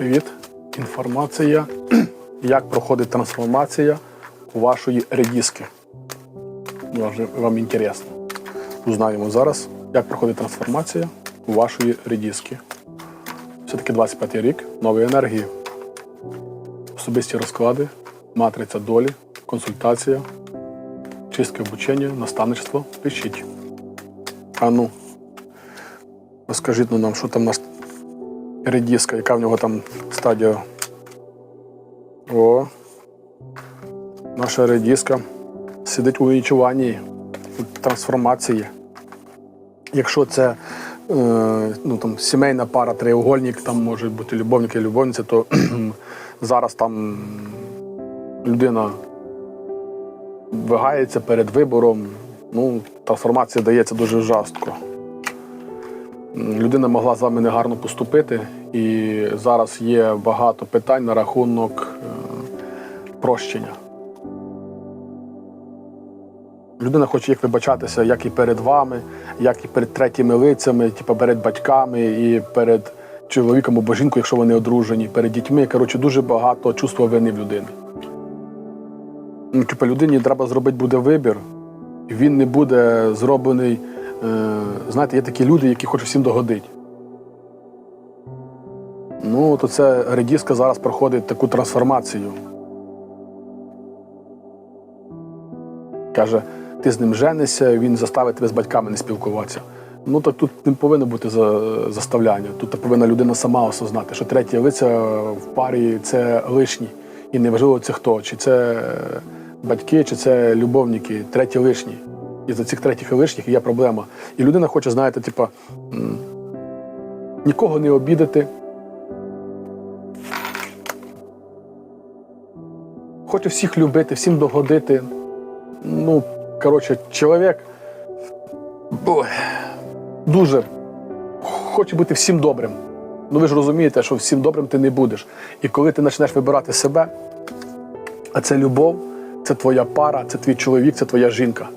Привіт! Інформація, як проходить трансформація у вашої редіски. Може, вам інтересно. Узнаємо зараз, як проходить трансформація у вашої редіски. Все-таки 25 рік, нові енергії, особисті розклади, матриця долі, консультація, чистке обучення, наставництво. Пишіть. А ну, розкажіть ну, нам, що там нас редіска, яка в нього там стадія. О. Наша редіска сидить у відчуванні у трансформації. Якщо це е, ну, там, сімейна пара, треугольник, там можуть бути любовники і любовниці, то зараз там людина вагається перед вибором. Ну, трансформація дається дуже жорстко людина могла з вами негарно поступити, і зараз є багато питань на рахунок е, прощення. Людина хоче як вибачатися, як і перед вами, як і перед третіми лицями, типу перед батьками і перед чоловіком або жінкою, якщо вони одружені, перед дітьми. Коротше, дуже багато чувства вини в людини. Ну, Типу, людині треба зробити буде вибір, він не буде зроблений. Е, знаєте, є такі люди, які хочуть всім догодити. Ну, то це редіска зараз проходить таку трансформацію. Каже, ти з ним женишся, він заставить тебе з батьками не спілкуватися. Ну так тут не повинно бути за, заставляння. Тут повинна людина сама осознати, що третє лиця в парі це лишні. І неважливо це хто, чи це батьки, чи це любовники, треті лишні. І за цих третіх і лишніх є проблема. І людина хоче, знаєте, типа, нікого не обідати. Хоче всіх любити, всім догодити. Ну, коротше, чоловік дуже хоче бути всім добрим. Ну ви ж розумієте, що всім добрим ти не будеш. І коли ти почнеш вибирати себе, а це любов, це твоя пара, це твій чоловік, це твоя жінка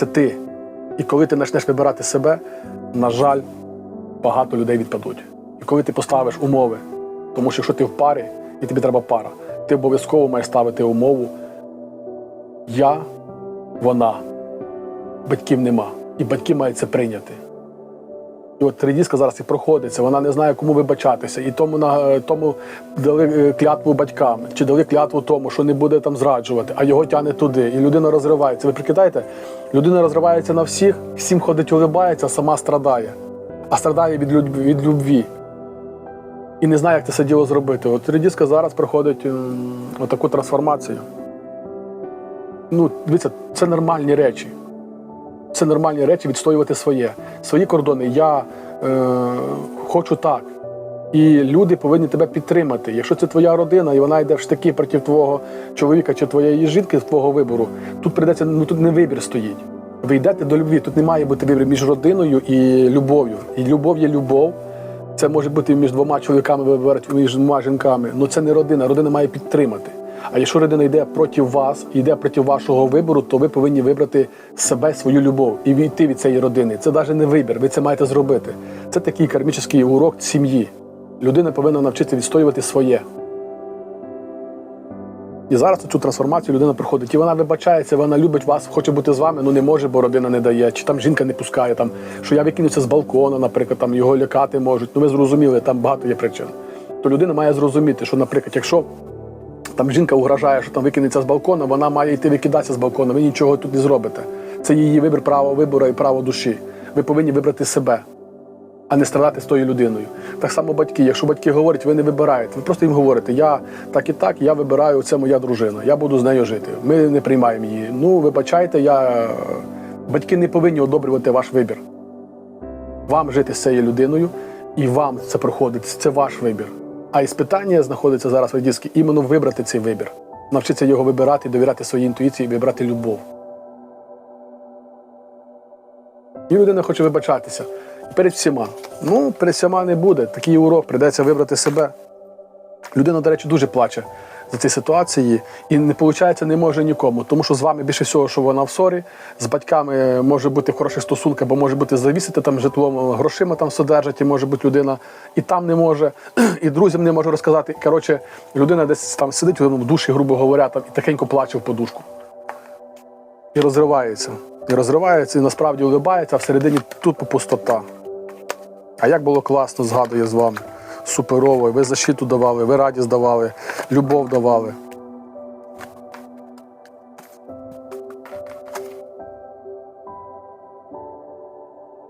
це ти. І коли ти почнеш вибирати себе, на жаль, багато людей відпадуть. І коли ти поставиш умови, тому що якщо ти в парі і тобі треба пара, ти обов'язково маєш ставити умову Я, вона, батьків нема. І батьки мають це прийняти. І от редіска зараз і проходиться, вона не знає, кому вибачатися. І тому на тому дали е, клятву батькам, чи дали клятву тому, що не буде там зраджувати, а його тягне туди. І людина розривається. Ви прикидаєте? Людина розривається на всіх, всім ходить, улибається, сама страдає. А страдає від люб... від любві. І не знає, як це все діло зробити. От редіска зараз проходить отаку трансформацію. Ну, дивіться, це нормальні речі. Це нормальні речі відстоювати своє. Свої кордони. Я е, хочу так. І люди повинні тебе підтримати. Якщо це твоя родина, і вона йде в штики проти твого чоловіка чи твоєї жінки з твого вибору, тут прийдеться, ну тут не вибір стоїть. Ви йдете до любві. Тут не має бути вибір між родиною і любов'ю. І любов є любов. Це може бути між двома чоловіками, між двома жінками. Ну це не родина. Родина має підтримати. А якщо родина йде проти вас, йде проти вашого вибору, то ви повинні вибрати себе, свою любов і війти від цієї родини. Це навіть не вибір, ви це маєте зробити. Це такий кармічний урок сім'ї. Людина повинна навчитися відстоювати своє. І зараз цю трансформацію людина проходить. І вона вибачається, вона любить вас, хоче бути з вами, ну не може, бо родина не дає, чи там жінка не пускає, там, що я викинуся з балкона, наприклад, там його лякати можуть. Ну ви зрозуміли, там багато є причин. То людина має зрозуміти, що, наприклад, якщо там жінка угрожає, що там викинеться з балкона, вона має йти викидатися з балкона. Ви нічого тут не зробите. Це її вибір, право вибору і право душі. Ви повинні вибрати себе, а не страдати з тою людиною. Так само батьки. Якщо батьки говорять, ви не вибираєте. Ви просто їм говорите, я так і так, я вибираю, це моя дружина, я буду з нею жити. Ми не приймаємо її. Ну, вибачайте, я батьки не повинні одобрювати ваш вибір. Вам жити з цією людиною, і вам це проходить. Це ваш вибір. А іспитання знаходиться зараз в Радівській іменно вибрати цей вибір, навчитися його вибирати, довіряти своїй інтуїції, вибрати любов. І людина хоче вибачатися перед всіма. Ну, перед всіма не буде. Такий урок, прийдеться вибрати себе. Людина, до речі, дуже плаче. За ці ситуації, і не виходить, не може нікому. Тому що з вами більше всього, що вона в ссорі, з батьками може бути в хороших бо може бути завісити там житлом, грошима там содержать, і може бути людина і там не може, і друзям не може розказати. Коротше, людина десь там сидить в душі, грубо говоря, там і тихенько плаче в подушку. І розривається. І розривається, і насправді улибається, а всередині тут пустота. А як було класно, згадує з вами. Суперово. Ви защиту давали, ви радість давали, любов давали.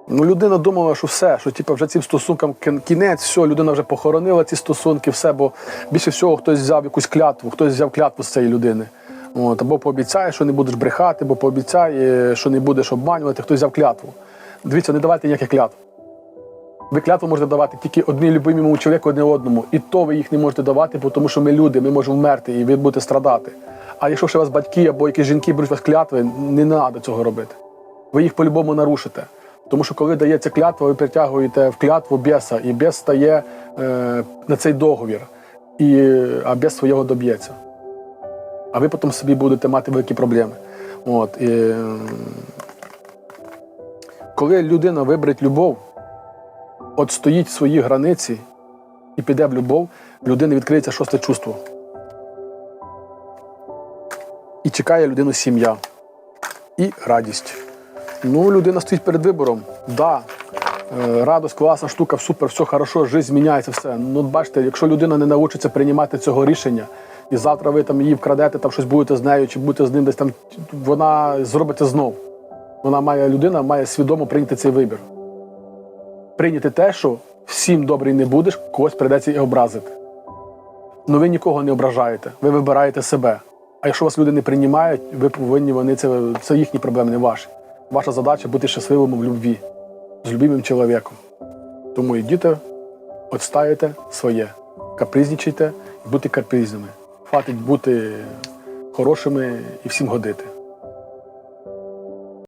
Ну, людина думала, що все, що типу, вже цим стосункам кінець, все, людина вже похоронила ці стосунки, все, бо більше всього хтось взяв якусь клятву, хтось взяв клятву з цієї людини. От, або пообіцяє, що не будеш брехати, або пообіцяє, що не будеш обманювати, хтось взяв клятву. Дивіться, не давайте ніяких клятв. Ви клятву можете давати тільки одній любимому чоловіку одне одному. І то ви їх не можете давати, тому що ми люди, ми можемо вмерти і ви будете страдати. А якщо ще вас батьки або якісь жінки беруть вас клятви, не треба цього робити. Ви їх по-любому нарушите. Тому що коли дається клятва, ви притягуєте в клятву біса, і біс стає е, на цей договір, і, а біс свого доб'ється. А ви потім собі будете мати великі проблеми. От, і, коли людина виберить любов, от стоїть в своїй границі і піде в любов, в людини відкриється шосте чувство. І чекає людину сім'я і радість. Ну, людина стоїть перед вибором. Да, е, радость, класна штука, супер, все хорошо, життя зміняється, все. Ну, бачите, якщо людина не навчиться приймати цього рішення, і завтра ви там її вкрадете, там щось будете з нею, чи будете з ним десь там, вона зробить знов. Вона має людина має свідомо прийняти цей вибір. Прийняти те, що всім добрий не будеш, когось прийдеться і образити. Ну ви нікого не ображаєте, ви вибираєте себе. А якщо вас люди не приймають, ви повинні вони це, це їхні проблеми, не ваші. Ваша задача бути щасливим в любві, з любимим чоловіком. Тому йдіть, відстаєте своє, капризничайте і будьте капризними. Хватить бути хорошими і всім годити.